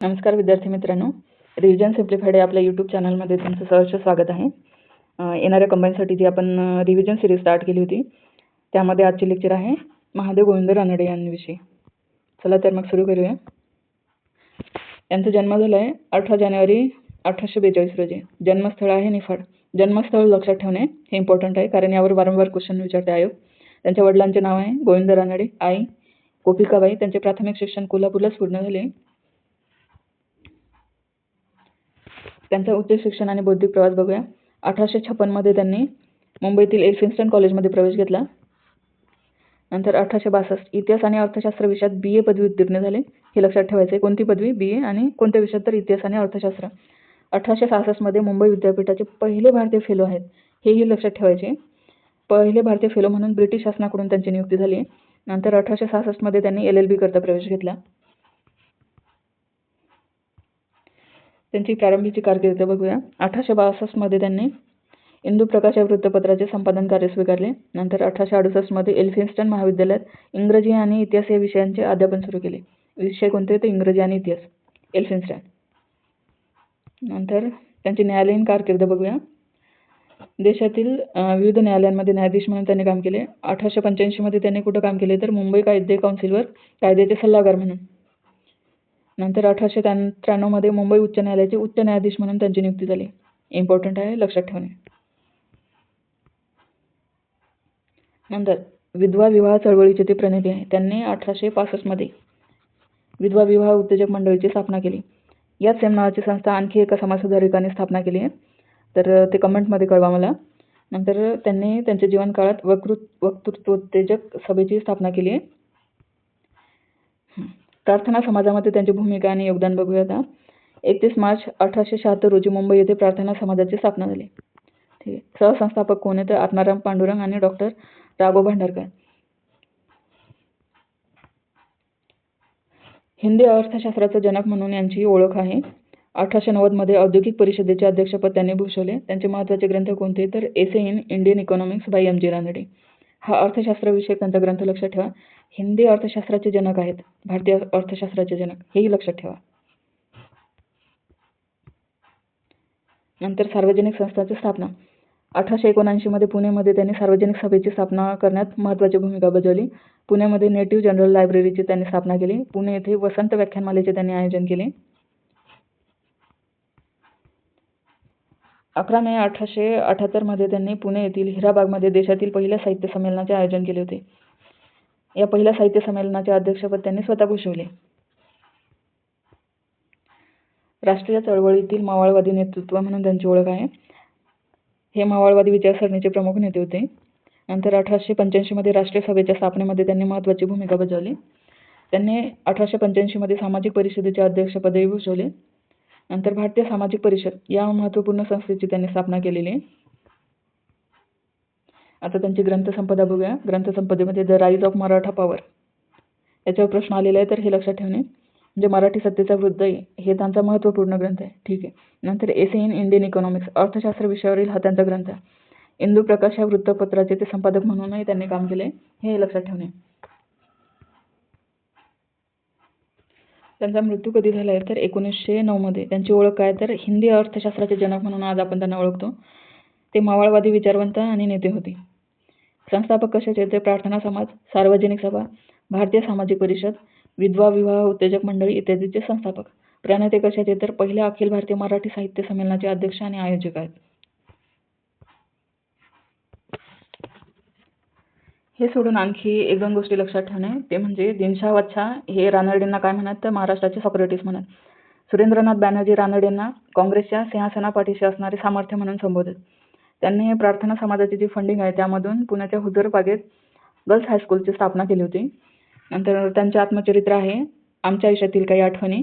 नमस्कार विद्यार्थी मित्रांनो. रिव्हिजन सिम्प्लिफाईड या आपल्या यूट्यूब चॅनलमध्ये तुमचं सहर्ष स्वागत आहे. येणाऱ्या कंबाईनसाठी जी आपण रिव्हिजन सिरीज स्टार्ट केली होती त्यामध्ये आजचे लेक्चर आहे महादेव गोविंद रानडे यांविषयी. चला तर मग सुरू करूया. यांचा जन्म झाला आहे अठरा जानेवारी अठराशे बेचाळीस रोजी. जन्मस्थळ आहे निफाड. जन्मस्थळ लक्षात ठेवणे हे इम्पॉर्टंट आहे कारण यावर वारंवार क्वेश्चन विचारते आयोग त्यांच्या वडिलांचे नाव आहे गोविंद रानडे आई गोपिकाबाई. त्यांचे प्राथमिक शिक्षण कोल्हापूरलाच पूर्ण झाले. त्यांचा उच्च शिक्षण आणि बौद्धिक प्रवास बघूया. अठराशे छप्पनमध्ये त्यांनी मुंबईतील एल्फिन्स्टन कॉलेजमध्ये प्रवेश घेतला. नंतर अठराशे बासष्ट इतिहास आणि अर्थशास्त्र विषयात बी ए पदवी उत्तीर्ण झाले. हे लक्षात ठेवायचे कोणती पदवी? बी ए आणि कोणत्या विषयात तर इतिहास आणि अर्थशास्त्र. अठराशे सहासष्टमध्ये मुंबई विद्यापीठाचे पहिले भारतीय फेलो आहेत हेही लक्षात ठेवायचे. पहिले भारतीय फेलो म्हणून ब्रिटिश शासनाकडून त्यांची नियुक्ती झाली. नंतर अठराशे सहासष्टमध्ये त्यांनी एल एल बी करता प्रवेश घेतला. त्यांची प्रारंभीची कारकीर्द बघूया. अठराशे बासष्टमध्ये त्यांनी इंदूप्रकाश या वृत्तपत्राचे संपादन कार्य स्वीकारले. नंतर अठराशे अडुसष्टमध्ये एल्फिन्स्टन महाविद्यालयात इंग्रजी आणि इतिहास या विषयांचे अध्यापन सुरू केले. विषय कोणते? तर इंग्रजी आणि इतिहास. एल्फिन्स्टन. नंतर त्यांची न्यायालयीन कारकीर्द बघूया. देशातील विविध न्यायालयांमध्ये न्यायाधीश म्हणून त्यांनी काम केले. अठराशे पंच्याऐंशीमध्ये त्यांनी कुठं काम केले? तर मुंबई कायदे काउन्सिलवर कायद्याचे सल्लागार म्हणून. नंतर अठराशे त्र्याण्णवमध्ये मुंबई उच्च न्यायालयाचे उच्च न्यायाधीश म्हणून त्यांची नियुक्ती झाली. इम्पॉर्टंट आहे लक्षात ठेवणे. नंतर विधवा विवाह चळवळीचे ते प्रणेते आहे त्यांनी अठराशे पासष्टमध्ये विधवा विवाह उत्तेजक मंडळीची स्थापना केली. याच सेम नावाची संस्था आणखी एका समाजसुधारिकाने स्थापना केली आहे. तर ते कमेंटमध्ये कळवा मला. नंतर त्यांनी त्यांच्या जीवनकाळात वकृत वक्तृत्वोत्तेजक सभेची स्थापना केली आहे. प्रार्थना समाजामध्ये त्यांची भूमिका आणि योगदान बघूया एकतीस मार्च अठराशे शहात्तर रोजी मुंबई येथे प्रार्थना समाजाची स्थापना झाली. ठीक आहे. सहसंस्थापक कोण आहे तर आत्माराम पांडुरंग आणि डॉक्टर राघो भांडारकर. हिंदी अर्थशास्त्राचा जनक म्हणून यांची ओळख आहे. अठराशे नव्वदमध्ये औद्योगिक परिषदेचे अध्यक्षपद त्यांनी भूषवले. त्यांचे महत्त्वाचे ग्रंथ कोणते? तर essays in Indian economics by M G Ranade. हा अर्थशास्त्रविषयक त्यांचा ग्रंथ लक्षात ठेवा. हिंदी अर्थशास्त्राचे जनक आहेत. भारतीय अर्थशास्त्राचे जनक. हेही लक्षात ठेवा. नंतर सार्वजनिक संस्थांची स्थापना. अठराशे एकोणऐंशीमध्ये पुणेमध्ये त्यांनी सार्वजनिक सभेची स्थापना करण्यात महत्त्वाची भूमिका बजावली. पुण्यामध्ये नेटिव्ह जनरल लायब्ररीची त्यांनी स्थापना केली. पुणे येथे वसंत व्याख्यानमालेचे त्यांनी आयोजन केले. अकरा मे अठराशे अठ्याहत्तरमध्ये त्यांनी पुणे येथील हिराबागमध्ये देशातील पहिल्या साहित्य संमेलनाचे आयोजन केले होते. या पहिल्या साहित्य संमेलनाचे अध्यक्षपद त्यांनी स्वतः भूषवले. राष्ट्रीय चळवळीतील मावळवादी नेतृत्व म्हणून त्यांची ओळख आहे. हे मावळवादी विचारसरणीचे प्रमुख नेते होते. नंतर अठराशे पंच्याऐंशीमध्ये राष्ट्रीय सभेच्या स्थापनेमध्ये त्यांनी महत्त्वाची भूमिका बजावली. त्यांनी अठराशे पंच्याऐंशीमध्ये सामाजिक परिषदेचे अध्यक्षपदही भूषवले. नंतर भारतीय सामाजिक परिषद या महत्त्वपूर्ण संस्थेची त्यांनी स्थापना केलेली. आहे आता त्यांची ग्रंथसंपदा बघूया. ग्रंथसंपदेमध्ये the rise of Maratha power याच्यावर प्रश्न आलेला आहे तर हे लक्षात ठेवणे म्हणजे मराठी सत्तेचा वृद्ध हे त्यांचा महत्त्वपूर्ण ग्रंथ आहे. ठीक आहे. नंतर एसे इन इंडियन इकॉनॉमिक्स अर्थशास्त्र विषयावरील हा त्यांचा ग्रंथ आहे. इंदू प्रकाश या वृत्तपत्राचे ते संपादक म्हणूनही त्यांनी काम केले. हे लक्षात ठेवणे त्यांचा मृत्यू कधी झाला आहे तर एकोणीसशे नऊमध्ये त्यांची ओळख काय? तर हिंदी अर्थशास्त्राचे जनक म्हणून आज आपण त्यांना ओळखतो. ते मावळवादी विचारवंत आणि नेते होते. संस्थापक कशाचे ते प्रार्थना समाज सार्वजनिक सभा भारतीय सामाजिक परिषद विधवा विवाह उत्तेजक मंडळी इत्यादीचे संस्थापक. प्रणेते कशाचे तर पहिल्या अखिल भारतीय मराठी साहित्य संमेलनाचे अध्यक्ष आणि आयोजक आहेत. हे सोडून आणखी एक दोन गोष्टी लक्षात ठेवणे. ते म्हणजे दिनशाह वच्छा हे रानडेंना काय म्हणत? तर महाराष्ट्राचे सॉक्रेटिस म्हणत. सुरेंद्रनाथ बॅनर्जी रानडेंना काँग्रेसच्या सिंहासनापाठीशी असणारे सामर्थ्य म्हणून संबोधत. त्यांनी प्रार्थना समाजाची जी फंडिंग आहे त्यामधून पुण्याच्या हुजर बागेत गर्ल्स हायस्कूलची स्थापना केली होती. नंतर त्यांचे आत्मचरित्र आहे आमच्या आयुष्यातील काही आठवणी.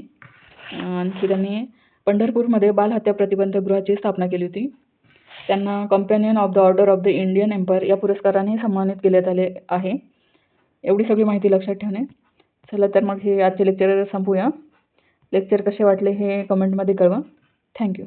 आणखी त्यांनी पंढरपूरमध्ये बालहत्या प्रतिबंध गृहाची स्थापना केली होती. त्यांना companion of the order of the Indian empire या पुरस्काराने सन्मानित केल्यात आले आहे. एवढी सगळी माहिती लक्षात ठेवणे. चला तर मग हे आजचे लेक्चर संपूया. लेक्चर कसे वाटले हे कमेंटमध्ये कळवा. थँक्यू